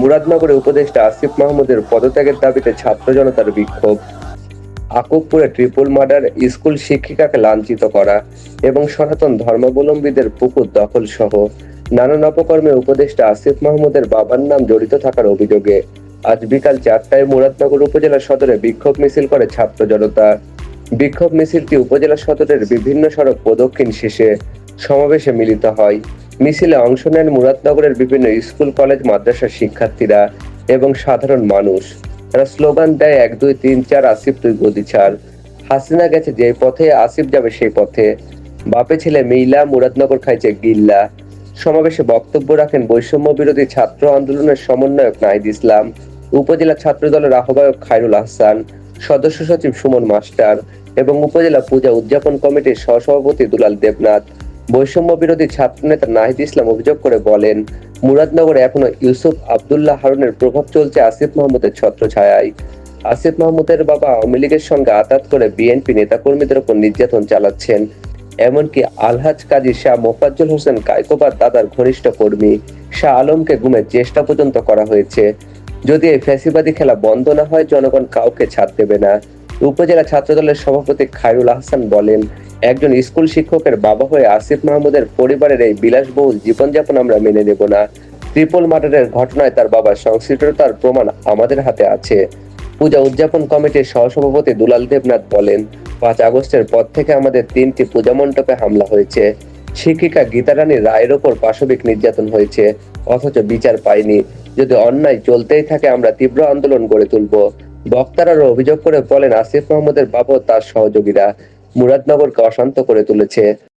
মুরাদনগরে উপদেষ্টা আসিফ মাহমুদের পদত্যাগের দাবিতে ছাত্র জনতার বিক্ষোভ। আকুবপুরে ট্রিপল মার্ডার স্কুল শিক্ষিকাকে লাঞ্ছিত করা এবং সনাতন ধর্মাবলম্বীদের পুকুর দখল সহ নানান অপকর্মে উপদেষ্টা আসিফ মাহমুদের বাবার নাম জড়িত থাকার অভিযোগে আজ বিকাল চারটায় মুরাদনগর উপজেলা সদরে বিক্ষোভ মিছিল করে ছাত্র জনতা। বিক্ষোভ মিছিলটি উপজেলা সদরের বিভিন্ন সড়ক প্রদক্ষিণ শেষে সমাবেশে মিলিত হয়। মিছিলে অংশ নেন মুরাদনগরের বিভিন্ন স্কুল, কলেজ, মাদ্রাসার শিক্ষার্থীরা এবং সাধারণ মানুষ। তারা স্লোগান দেয়, এক, দুই, তিন, চার, আসিফ, তুই গদি ছাড়। হাসিনা গেছে যে পথে, আসিফ যাবে সেই পথে। বাপে ছেলে মিলা মুরাদনগর খাইছে গিল্লা। সমাবেশে বক্তব্য রাখেন বৈষম্য বিরোধী ছাত্র আন্দোলনের সমন্বয়ক নাহিদ ইসলাম, উপজেলা ছাত্র দলের আহ্বায়ক খায়রুল আহসান, সদস্য সচিব সুমন মাস্টার এবং উপজেলা পূজা উদযাপন কমিটির সহসভাপতি দুলাল দেবনাথ। বৈষম্য বিরোধী ছাত্রনেতা নাহিদ ইসলাম অভিযোগ করে বলেন, মুরাদনগরে এখনও ইউসুফ আবদুল্লাহ হারুনের প্রভাব চলছে আসিফ মাহমুদের ছত্রছায়ায়। আসিফ মাহমুদের বাবা আওয়ামী লীগের সঙ্গে আতাত করে বিএনপি নেতাকর্মীদের উপর নির্যাতন চালাচ্ছেন। এমনকি আলহাজ কাজী শাহ মোফাজ্জল হোসেন কায়কোবার দাদার ঘনিষ্ঠ কর্মী শাহ আলমকে গুমের চেষ্টা পর্যন্ত করা হয়েছে। যদি এই ফ্যাসিবাদী খেলা বন্ধ না হয়, জনগণ কাউকে ছাড় দেবে না। উপজেলা ছাত্রদলের সভাপতি খায়রুল আহসান বলেন একজন স্কুল শিক্ষকের বাবা হয়ে আসিফ মাহমুদের পরিবারের এই বিলাসবহুল জীবনযাপন আমরা মেনে নেব না। ট্রিপল মার্ডারের ঘটনায় তার বাবার সংশ্লিষ্টতার প্রমাণ আমাদের হাতে আছে। পূজা উদযাপন কমিটির সহসভাপতি দুলাল দেবনাথ বলেন, পাঁচ আগস্টের পর থেকে আমাদের তিনটি পূজা মণ্ডপে হামলা হয়েছে। শিক্ষিকা গীতারানী রায়ের ওপর পাশবিক নির্যাতন হয়েছে, অথচ বিচার পায়নি। যদি অন্যায় চলতেই থাকে, আমরা তীব্র আন্দোলন গড়ে তুলব। বক্তারা অভিযোগ করে বলেন, আসিফ মাহমুদের বাবা তার সহযোগীরা। মুরাদনগরকে অশান্ত করে তুলেছে।